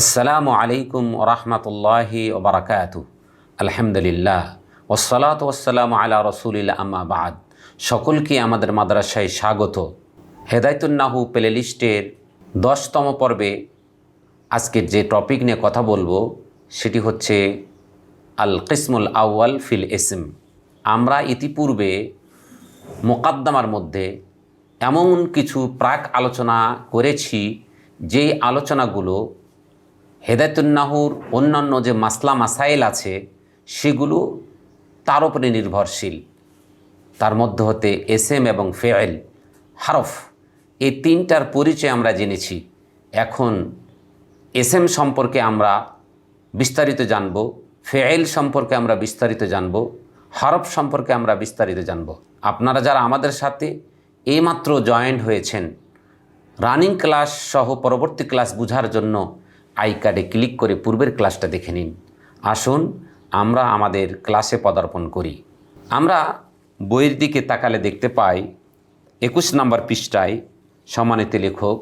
আসসালামু আলাইকুম ওরহমতুল্লাহি ওবরাকাতু আলহামদুলিল্লাহ। ওসলাত ওসালাম আলা রসুলিল্লা আম্মা বাদ। সকলকে আমাদের মাদ্রাসায় স্বাগত। হেদায়তুন্নাহু প্লে লিস্টের দশতম পর্বে আজকের যে টপিক নিয়ে কথা বলব, সেটি হচ্ছে আল কিসমুল আউয়াল ফিল ইসম। আমরা ইতিপূর্বে মোকাদ্দমার মধ্যে এমন কিছু প্রাক আলোচনা করেছি, যেই আলোচনাগুলো হেদায়তুন্নাহুর অন্যান্য যে মাসলা মাসাইল আছে, সেগুলো তার উপরে নির্ভরশীল। তার মধ্যে হতে এস এম এবং ফেয়েল হারফ, এই তিনটার পরিচয় আমরা জেনেছি। এখন এস এম সম্পর্কে আমরা বিস্তারিত জানব ফেয়েল সম্পর্কে আমরা বিস্তারিত জানব, হরফ সম্পর্কে আমরা বিস্তারিত জানব। আপনারা যারা আমাদের সাথে এইমাত্র জয়েন্ট হয়েছেন, রানিং ক্লাস সহ পরবর্তী ক্লাস বোঝার জন্য আই কার্ডে ক্লিক করে পূর্বের ক্লাসটা দেখে নিন। আসুন, আমরা আমাদের ক্লাসে পদার্পণ করি। আমরা বইয়ের দিকে তাকালে দেখতে পাই, একুশ নম্বর পৃষ্ঠায় সম্মানিত লেখক,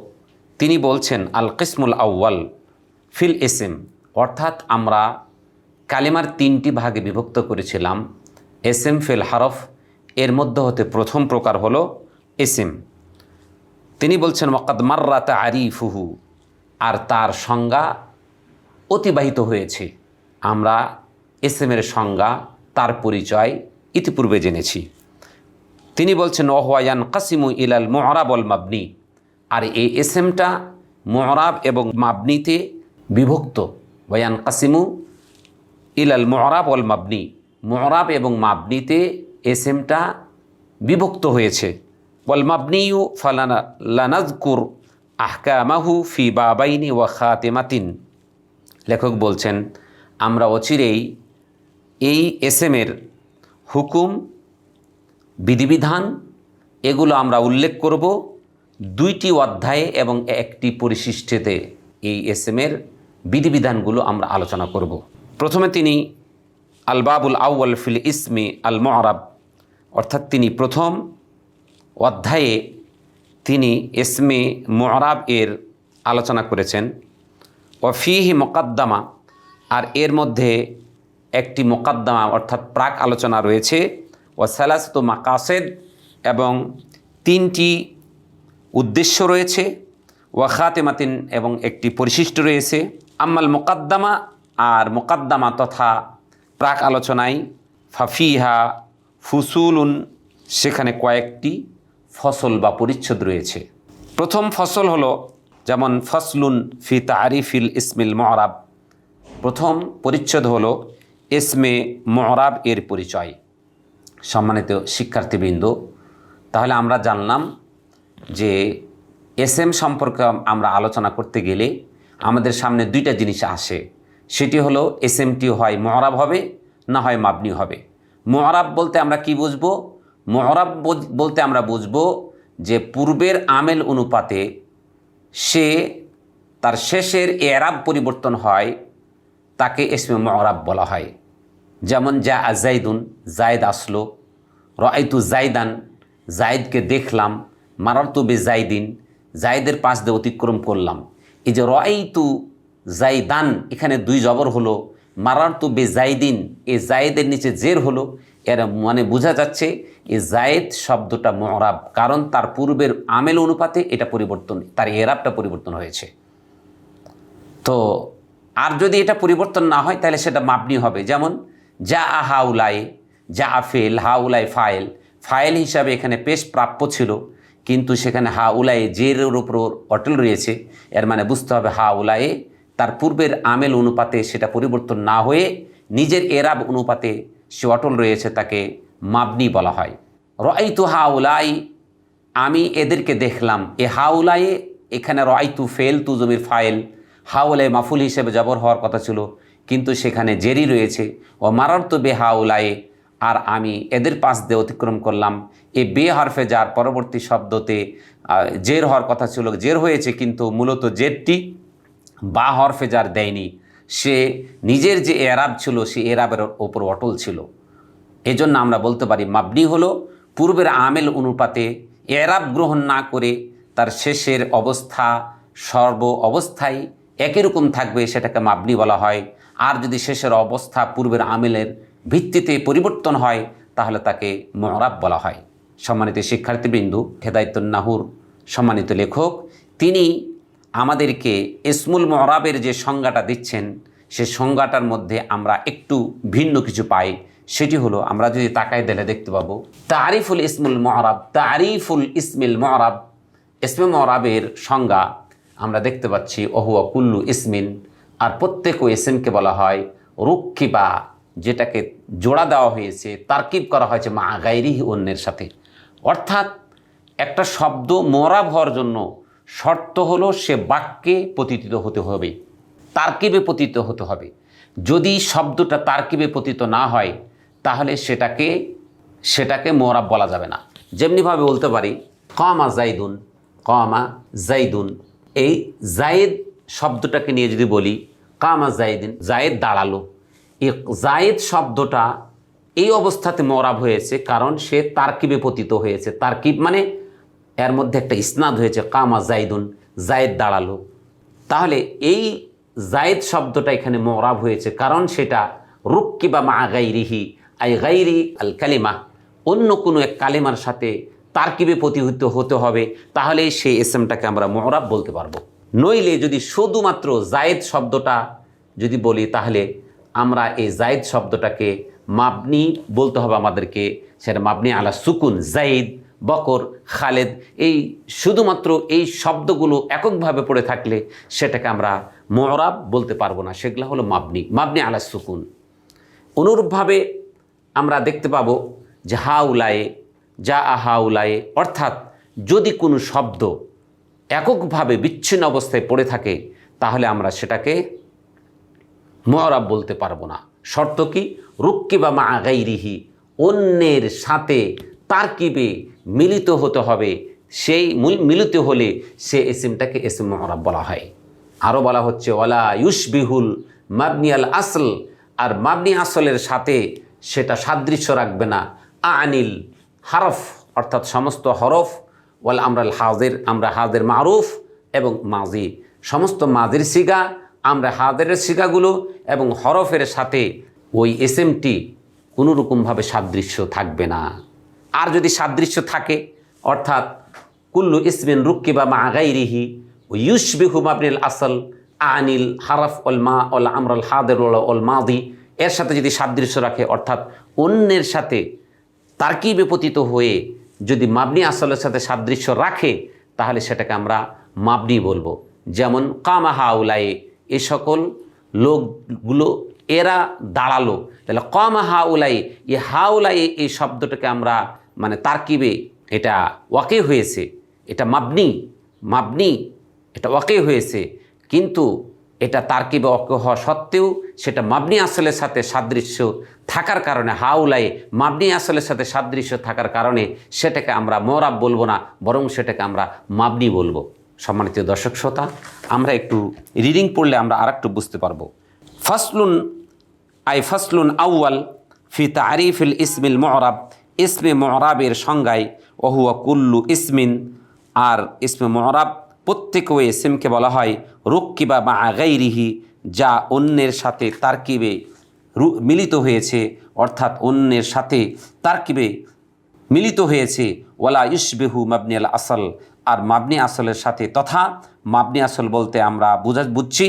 তিনি বলছেন, আল কিসমুল আউ্য়াল ফিল এসএম। অর্থাৎ আমরা কালিমার তিনটি ভাগে বিভক্ত করেছিলাম, এসএম ফিল হারফ, এর মধ্যে হতে প্রথম প্রকার হলো এসএম। তিনি বলছেন মকাদ মার্রাতা আরিফুহু। আর তার সংজ্ঞা অতিবাহিত হয়েছে। আমরা এসএমের সংজ্ঞা, তার পরিচয় ইতিপূর্বে জেনেছি। তিনি বলছেন, ওহওয়ায়ান কাসিমু ইলাল মোহরাবল মাবনি। আর এই এসএমটা মোহরাব এবং মাবনিতে বিভক্ত। ওয়ান কাসিমু ইলাল মোহরাব অল মাবনি। মোহরাব এবং মাবনিতে এসএমটা বিভক্ত হয়েছে। ওয়াল মাবনিউ ফালানা লানাজকুর আহকামাহু ফি বাবাইনি ওয়া খাতেমাতিন। লেখক বলছেন, আমরা অচিরেই এই এস এসএমের হুকুম, বিধিবিধান, এগুলো আমরা উল্লেখ করব দুইটি অধ্যায়ে এবং একটি পরিশিষ্টেতে এই এসএমের বিধিবিধানগুলো আমরা আলোচনা করব। প্রথমে তিনি আলবাবুল আউয়াল ফিল ইসমি আল মহরাব অর্থাৎ তিনি প্রথম অধ্যায়ে তিনি এসমে মোহরাব এর আলোচনা করেছেন। ওয়ফিহি মোকাদ্দামা, আর এর মধ্যে একটি মোকাদ্দামা অর্থাৎ প্রাক আলোচনা রয়েছে। ও সালাসত মাকাসেদ, এবং তিনটি উদ্দেশ্য রয়েছে। ওয়া খাতেমাতিন, এবং একটি পরিশিষ্ট রয়েছে। আম্মাল মোকাদ্দামা, আর মোকাদ্দামা তথা প্রাক আলোচনায় ফাফিহা ফুসুলুন, সেখানে কয়েকটি ফসল বা পরিচ্ছদ রয়েছে। প্রথম ফসল হলো যেমন ফসলুন ফি তারিফিল ইসমিল মহরাব প্রথম পরিচ্ছদ হলো ইসমে মহরাব এর পরিচয়। সম্মানিত শিক্ষার্থীবৃন্দ, তাহলে আমরা জানলাম যে এস এম সম্পর্কে আমরা আলোচনা করতে গেলে আমাদের সামনে দুইটা জিনিস আসে। সেটি হলো এস এমটি হয় মহরাব হবে, না হয় মাবনি হবে। মহরাব বলতে আমরা কি বুঝব? মহরাব বলতে আমরা বুঝব যে পূর্বের আমেল অনুপাতে সে তার শেষের এরাব পরিবর্তন হয়, তাকে এসমে মহরাব বলা হয়। যেমন যা জাইদুন জায়দ আসলো রাইতু জাইদান জায়দকে দেখলাম, মারারতু বে জাইদিন জায়দের পাশ দিয়ে অতিক্রম করলাম। এই যে রাইতু জাইদান এখানে দুই জবর হলো মারারতু বে জাইদিন এ জায়েদের নিচে জের হলো। এর মানে বোঝা যাচ্ছে, এ জায়েদ শব্দটা মহরাব কারণ তার পূর্বের আমেল অনুপাতে এটা পরিবর্তন, তার এরাবটা পরিবর্তন হয়েছে। তো আর যদি এটা পরিবর্তন না হয়, তাহলে সেটা মাপনি হবে। যেমন, যা আ হাউলাই, যা আফেল হাউলাই ফাইল। ফাইল হিসাবে এখানে পেশ প্রাপ্য ছিল, কিন্তু সেখানে হা উলায়ে জেরের উপর অটল রয়েছে। এর মানে বুঝতে হবে হা উলায়ে তার পূর্বের আমেল অনুপাতে সেটা পরিবর্তন না হয়ে নিজের এরাব অনুপাতে সে অটল রয়েছে তাকে মাবনি বলা হয়। রয়তু হাউলাই, আমি এদেরকে দেখলাম। এ হাউলায়ে এখানে রয়তু ফেল তু জমির ফাইল। হাউলাই মাফুল হিসেবে জবর হওয়ার কথা ছিল, কিন্তু সেখানে জেরি রয়েছে। ও মারার তো বে হাউলায়ে আর আমি এদের পাশ দিয়ে অতিক্রম করলাম। এ বে হরফে যার পরবর্তী শব্দতে জের হওয়ার কথা ছিল, জের হয়েছে, কিন্তু মূলত জেরটি বা হরফে যার দেয়নি, সে নিজের যে এরাব ছিল সে এরাবের ওপর অটল ছিল। এজন্য আমরা বলতে পারি, মাবনি হলো পূর্বের আমেল অনুপাতে এরাব গ্রহণ না করে তার শেষের অবস্থা সর্ব অবস্থায় একই রকম থাকবে, সেটাকে মাবনি বলা হয়। আর যদি শেষের অবস্থা পূর্বের আমেলের ভিত্তিতে পরিবর্তন হয়, তাহলে তাকে মরাব বলা হয়। সম্মানিত শিক্ষার্থীবৃন্দু হেদায়তুল নাহুর সম্মানিত লেখক, তিনি আমাদেরকে ইসমুল মহরাবের যে সংজ্ঞাটা দিচ্ছেন, সে সংজ্ঞাটার মধ্যে আমরা একটু ভিন্ন কিছু পাই। সেটি হলো, আমরা যদি তাকায় দিলে দেখতে পাবো, তারিফুল ইসমুল মহরাব, তারিফুল ইসমিল মহরাব। ইসমে মহরাবের সংজ্ঞা আমরা দেখতে পাচ্ছি, ওহুয়া কুল্লু ইসমিন, আর প্রত্যেক ইসিমকে বলা হয় রুক্ষিবা যেটাকে জোড়া দেওয়া হয়েছে, তারকিব করা হয়েছে মা গাইরিহি অন্যের সাথে। অর্থাৎ একটা শব্দ মরাব হওয়ার জন্য শর্ত হলো সে বাক্যে পতিত হতে হবে, তার্কিবে পতিত হতে হবে। যদি শব্দটা তার্কিবে পতিত না হয়, তাহলে সেটাকে সেটাকে মোরাব বলা যাবে না। যেমনিভাবে বলতে পারি, কমা জাইদুন কমা জাইদুন। এই জায়েদ শব্দটাকে নিয়ে যদি বলি, কামা জাইদিন, জায়েদ দাঁড়াল। এই জায়েদ শব্দটা এই অবস্থাতে মরাব হয়েছে কারণ সে তার্কিবে পতিত হয়েছে। তার্কিব মানে এর মধ্যে একটা ইসনাদ হয়েছে, কামা জাইদুন জায়েদ দাঁড়াল। তাহলে এই জায়েদ শব্দটা এখানে মরাব হয়েছে, কারণ সেটা রুক্কি বা মা গাইরিহি, আই গাইরি আল কালিমা। অন্য কোনো এক কালিমার সাথে তার তারকিবে প্রতিহিত হতে হবে, তাহলে সেই এসএমটাকে আমরা মহরাব বলতে পারব। নইলে যদি শুধুমাত্র জায়েদ শব্দটা যদি বলি, তাহলে আমরা এই জায়েদ শব্দটাকে মাবনি বলতে হবে আমাদেরকে, সেটা মাবনি আলা সুকুন, জাইদ বকর, খালেদ, এই শুধুমাত্র এই শব্দগুলো এককভাবে পড়ে থাকলে সেটাকে আমরা মহরাব বলতে পারব না। সেগুলো হলো মাবনি। মাবনি আলা সুকুন। অনুরূপভাবে আমরা দেখতে পাব যে হাউলায়ে যা আহাউলায়ে অর্থাৎ যদি কোনো শব্দ এককভাবে বিচ্ছিন্ন অবস্থায় পড়ে থাকে, তাহলে আমরা সেটাকে মহরাব বলতে পারব না। শর্ত কি? রুক্কি বা মা আগাইরিহি অন্যের সাথে তারকিবে মিলিত হতে হবে। সেই মিলিত হলে সে এসিমটাকে এসিম মহরাব বলা হয়। আরও বলা হচ্ছে ওলা ইউসবিহুল মাবনি আল আসল আর মাবনি আসলের সাথে সেটা সাদৃশ্য রাখবে না। আ আনিল হারফ, অর্থাৎ সমস্ত হরফ। ওয়াল আমরা হাজের আমরা হাজের মারুফ এবং মাজি। সমস্ত মাজির সিগা, আমরা হাজের সিগাগুলো এবং হরফের সাথে ওই এসএমটি কোনোরকমভাবে সাদৃশ্য থাকবে না। আর যদি সাদৃশ্য থাকে, অর্থাৎ কুল্লু ইসমিন রুক্কি বা মা গাইরিহি, ও ইউসবিহু মাবনিল আসল আনিল হারফ অল মা অল আমরল হাদের অল মাদি, এর সাথে যদি সাদৃশ্য রাখে, অর্থাৎ অন্যের সাথে তার্কিবে পতিত হয়ে যদি মাবনি আসলের সাথে সাদৃশ্য রাখে, তাহলে সেটাকে আমরা মাবনি বলব। যেমন কামা হাউলায়ে এ সকল লোকগুলো, এরা দাঁড়াল। তাহলে কামা হাউলাই, এ হাউলাই এই শব্দটাকে আমরা মানে তার্কিবে এটা ওয়াকে হয়েছে, এটা মাবনি মাবনি এটা ওয়াকে হয়েছে। কিন্তু এটা তার্কিবে অকে হওয়া সত্ত্বেও সেটা মাবনি আসলের সাথে সাদৃশ্য থাকার কারণে হাউলাই মাবনি আসলের সাথে সাদৃশ্য থাকার কারণে সেটাকে আমরা মরাব বলব না, বরং সেটাকে আমরা মাবনি বলব। সম্মানিত দর্শক শ্রোতা, আমরা একটু রিডিং পড়লে আমরা আর একটু বুঝতে পারব। ফাসলুন, আই ফাসলুন আউয়াল ফি তারিফিল ইসমিল মহরাব ইসমে মহরাবের সংজ্ঞায় ওহুয়া কুল্লু ইসমিন, আর ইসমে মহরাব প্রত্যেক ওই ইসিমকে বলা হয় রুক্কিবা বা আগাইরিহি যা অন্যের সাথে তারকিবে মিলিত হয়েছে, অর্থাৎ অন্যের সাথে তারকিবে মিলিত হয়েছে, ওয়ালা ইউসবেহু মাবনি আল আসল, আর মাবনি আসলের সাথে তথা মাবনি আসল বলতে আমরা বুঝা, বুঝছি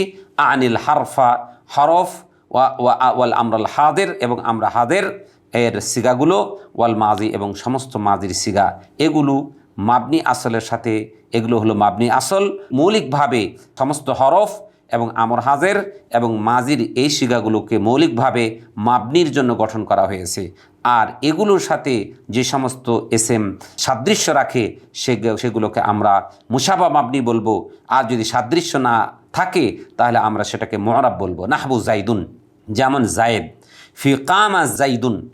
আনিল হারফা, হরফ, ওয়া ওয়া, ওয়াল আমরাল হাদের এবং আমরা হাদের। এর সিগাগুলো, ওয়াল মাজি এবং সমস্ত মাজির সিগা, এগুলো মাবনি আসলের সাথে, এগুলো হলো মাবনি আসল, মৌলিকভাবে সমস্ত হরফ এবং আমর হাজের এবং মাজির এই শিগাগুলোকে মৌলিকভাবে মাবনির জন্য গঠন করা হয়েছে। আর এগুলোর সাথে যে সমস্ত এস এম সাদৃশ্য রাখে সেগ- সেগুলোকে আমরা মুসাবা মাবনি বলব। আর যদি সাদৃশ্য না থাকে, তাহলে আমরা সেটাকে মহরাব বলব। নাহবু জাইদুন, যেমন জায়েদ। ফি কামা জাইদুন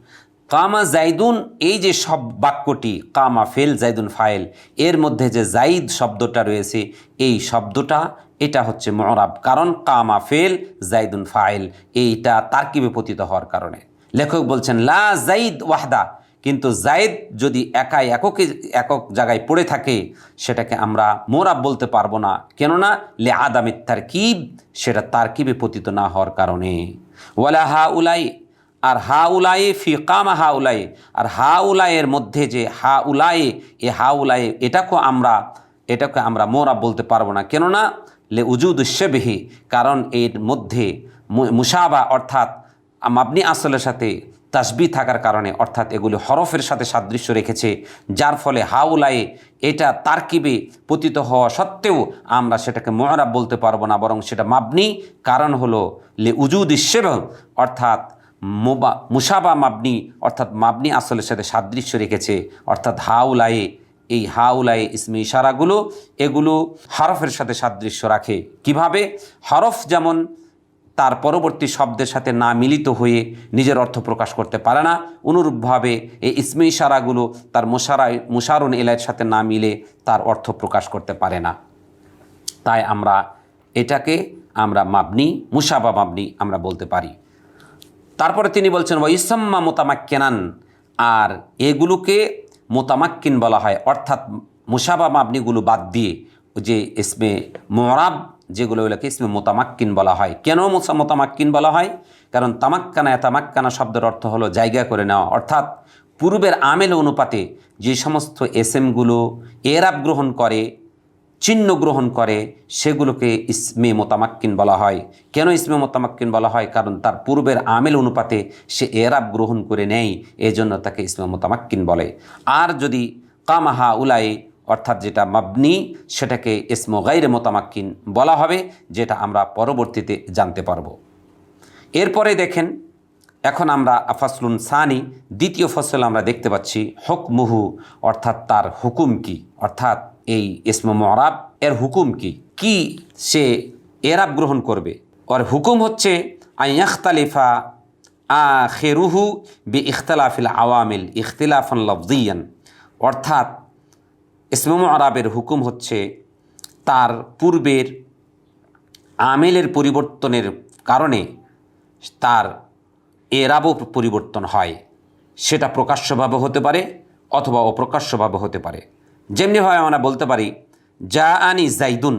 কামা জাইদুন, এই যে সব বাক্যটি, কামা ফেল, জাইদুন ফাইল, এর মধ্যে যে জাইদ শব্দটা রয়েছে, এই শব্দটা, এটা হচ্ছে মরাব। কারণ কামা ফেল, জাইদুন ফাইল, এইটা তার্কিবে পতিত হওয়ার কারণে। লেখক বলছেন, লা জাইদ ওয়াহদা, কিন্তু জায়েদ যদি একাই এককে, একক জায়গায় পড়ে থাকে, সেটাকে আমরা মোরাব বলতে পারব না। কেননা, লে আদামিত তারকিব, সেটা তার তারকিবে পতিত না হওয়ার কারণে। ওয়ালা হা উলাই আর হা উলায়ে ফি কামা হা আর হা উলায়ের মধ্যে যে হা উলায়ে এ হা উলায়ে এটাকেও আমরা, এটাকে আমরা মোরাব বলতে পারব না। কেননা, লে উজুদ শেবেহি, কারণ এর মধ্যে মুসাবা অর্থাৎ মাবনি আসলের সাথে তাসবি থাকার কারণে অর্থাৎ এগুলি হরফের সাথে সাদৃশ্য রেখেছে, যার ফলে হাউলায়ে এটা তারকিবে পতিত হওয়া সত্ত্বেও আমরা সেটাকে মোহরাব বলতে পারব না, বরং সেটা মাবনি কারণ হলো লে উজুদ ইসেব অর্থাৎ মোবা, মুসাবা মাবনি, অর্থাৎ মাবনি আসলের সাথে সাদৃশ্য রেখেছে, অর্থাৎ হাউলায়ে এই হাউলায়ে ইসমে ইশারাগুলো, এগুলো হরফের সাথে সাদৃশ্য রাখে। কীভাবে? হরফ যেমন তার পরবর্তী শব্দের সাথে না মিলিত হয়ে নিজের অর্থ প্রকাশ করতে পারে না, অনুরূপভাবে এই ইসমে ইশারাগুলো তার মুশারা মুশারুন এলাইয়ের সাথে না মিলে তার অর্থ প্রকাশ করতে পারে না। তাই আমরা এটাকে আমরা মাবনি, মুসাবা মাবনি আমরা বলতে পারি। তারপরে তিনি বলছেন ওয়াইসাম্মা মোতামাক্কেনান আর এগুলোকে মোতামাক্কিন বলা হয়। অর্থাৎ মুসাবা মাবনিগুলো বাদ দিয়ে যে ইসমে মোরাব যেগুলো এগুলোকে ইসমে মোতামাক্কিন বলা হয়। কেন মোসা মোতামাক্কিন বলা হয়? কারণ তামাক্কানা তামাক্কানা শব্দের অর্থ হলো জায়গা করে নেওয়া। অর্থাৎ পূর্বের আমেল অনুপাতে যে সমস্ত এসএমগুলো এরাব গ্রহণ করে চিহ্ন গ্রহণ করে, সেগুলোকে ইসমে মোতামাক্কিন বলা হয়। কেন ইসমে মোতামাক্কিন বলা হয়? কারণ তার পূর্বের আমেল অনুপাতে সে এরাব গ্রহণ করে নেয়, এজন্য তাকে ইসমে মোতামাক্কিন বলে। আর যদি কামাহা উলাই অর্থাৎ যেটা মাবনি, সেটাকে ইসমো গাইরে মোতামাক্কিন বলা হবে, যেটা আমরা পরবর্তীতে জানতে পারব। এরপরে দেখেন, এখন আমরা আফাসলুন সানি, দ্বিতীয় ফসল আমরা দেখতে পাচ্ছি, হকমুহু, অর্থাৎ তার হুকুম কি? অর্থাৎ এই ইসমে মরাব এর হুকুম কি? কি সে এরাব গ্রহণ করবে? ওর হুকুম হচ্ছে আইয়াখতালিফা আ খেরুহু বি ইখতলাফিল আওয়ামিল, ইখতিলাফান লফদিয়ান। অর্থাৎ, ইসমে আরবের হুকুম হচ্ছে, তার পূর্বের আমেলের পরিবর্তনের কারণে তার এরাবও পরিবর্তন হয়। সেটা প্রকাশ্যভাবে হতে পারে, অথবা অপ্রকাশ্যভাবে হতে পারে। যেমনিভাবে আমরা বলতে পারি যা আনি জাইদুন।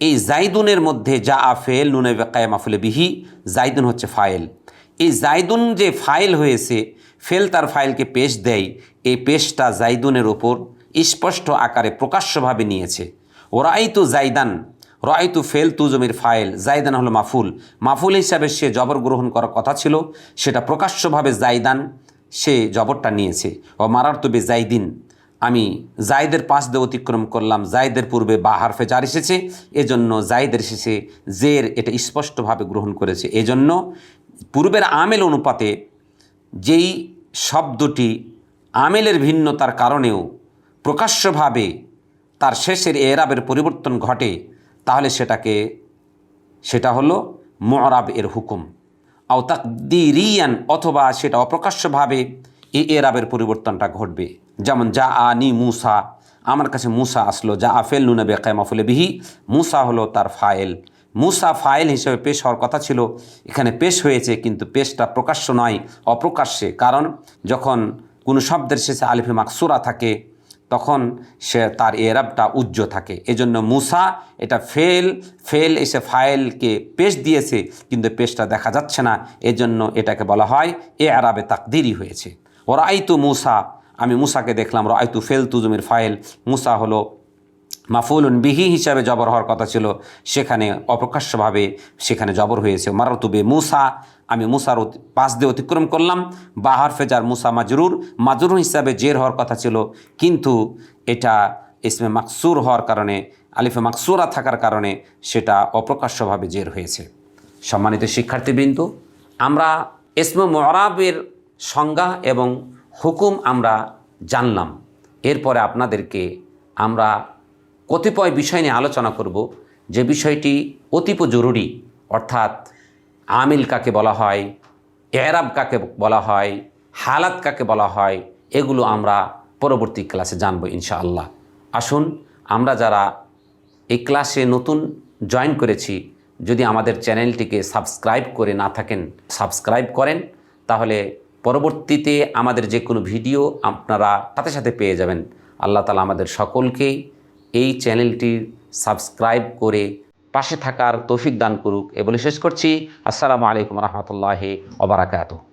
এই জাইদুনের মধ্যে যা আ ফেল, নুনে কায়ামাফুলে বিহি, জাইদুন হচ্ছে ফাইল। এই জাইদুন যে ফাইল হয়েছে, ফেল তার ফাইলকে পেশ দেয়, এই পেশটা জাইদুনের ওপর স্পষ্ট আকারে প্রকাশ্যভাবে নিয়েছে। ওরাই তো জাইদান রায়তু ফেল তু জমির ফাইল, জাইদান হলো মাফুল। মাফুল হিসাবে সে জবর গ্রহণ করার কথা ছিল, সেটা প্রকাশ্যভাবে জাইদান সে জবরটা নিয়েছে। ও মারার তবে জাইদিন। আমি জায়দের পাশ দিয়ে অতিক্রম করলাম জায়দের পূর্বে বা হারফে জার এসেছে, এজন্য জায়দের এসেছে, জের এটা স্পষ্টভাবে গ্রহণ করেছে। এজন্য পূর্বের আমেল অনুপাতে যেই শব্দটি আমেলের ভিন্নতার কারণেও প্রকাশ্যভাবে তার শেষের এরাবের পরিবর্তন ঘটে, তাহলে সেটাকে, সেটা হলো মরাব এর হুকুম। আও তাকদিরিয়ান, অথবা সেটা অপ্রকাশ্যভাবে এ এরাবের পরিবর্তনটা ঘটবে। যেমন যা আনি মুসা। আমার কাছে মুসা আসলো। যা আফেল নুনে বেকায়মাফুলে বিহি। মুসা হলো তার ফাইল। মুসা ফাইল হিসেবে পেশ হওয়ার কথা ছিল। এখানে পেশ হয়েছে, কিন্তু পেশটা প্রকাশ্য নয়, অপ্রকাশ্যে। কারণ, যখন কোনো শব্দের শেষে আলিফে মাকসুরা থাকে, তখন সে তার এরাবটা উজ্জ্ব থাকে। এজন্য মুসা এটা ফেল ফেল এসে ফাইলকে পেশ দিয়েছে, কিন্তু পেশটা দেখা যাচ্ছে না। এজন্য এটাকে বলা হয় এ আরাবে তাকদিরই হয়েছে। ওরাই তো মুসা আমি মুসাকে দেখলাম র আইতু ফেল তুজুমির ফাইল। মুসা হলো মাফুলুন বিহি হিসাবে জবর হওয়ার কথা ছিল। সেখানে অপ্রকাশ্যভাবে সেখানে জবর হয়েছে। মারতুবে মুসা, আমি মুসার পাশ দিয়ে অতিক্রম করলাম। বাহার ফেজার মুসা মাজরুর মাজরুর হিসাবে জের হওয়ার কথা ছিল। কিন্তু এটা ইসমে মাকসুর হওয়ার কারণে, আলিফে মাকসুরা থাকার কারণে সেটা অপ্রকাশ্যভাবে জের হয়েছে। সম্মানিত শিক্ষার্থীবৃন্দ, আমরা ইসমে মরাবের সংজ্ঞা এবং হুকুম আমরা জানলাম। এরপরে আপনাদেরকে আমরা কতিপয় বিষয় নিয়ে আলোচনা করব। যে বিষয়টি অতীব জরুরি, অর্থাৎ আমিল কাকে বলা হয়, এরাব কাকে বলা হয়, হালাত কাকে বলা হয়, এগুলো আমরা পরবর্তী ক্লাসে জানব ইনশাআল্লাহ। আসুন, আমরা যারা এই ক্লাসে নতুন জয়েন করেছি, যদি আমাদের চ্যানেলটিকে সাবস্ক্রাইব করে না থাকেন, সাবস্ক্রাইব করেন, তাহলে পরবর্তীতে আমাদের যে কোনো ভিডিও আপনারা সাথে সাথে পেয়ে যাবেন। আল্লাহ তালা আমাদের সকলকে এই চ্যানেলটির সাবস্ক্রাইব করে পাশে থাকার তৌফিক দান করুক। এ বলে শেষ করছি। আসসালামু আলাইকুম রহমতুল্লাহ ওবরাকাতুহ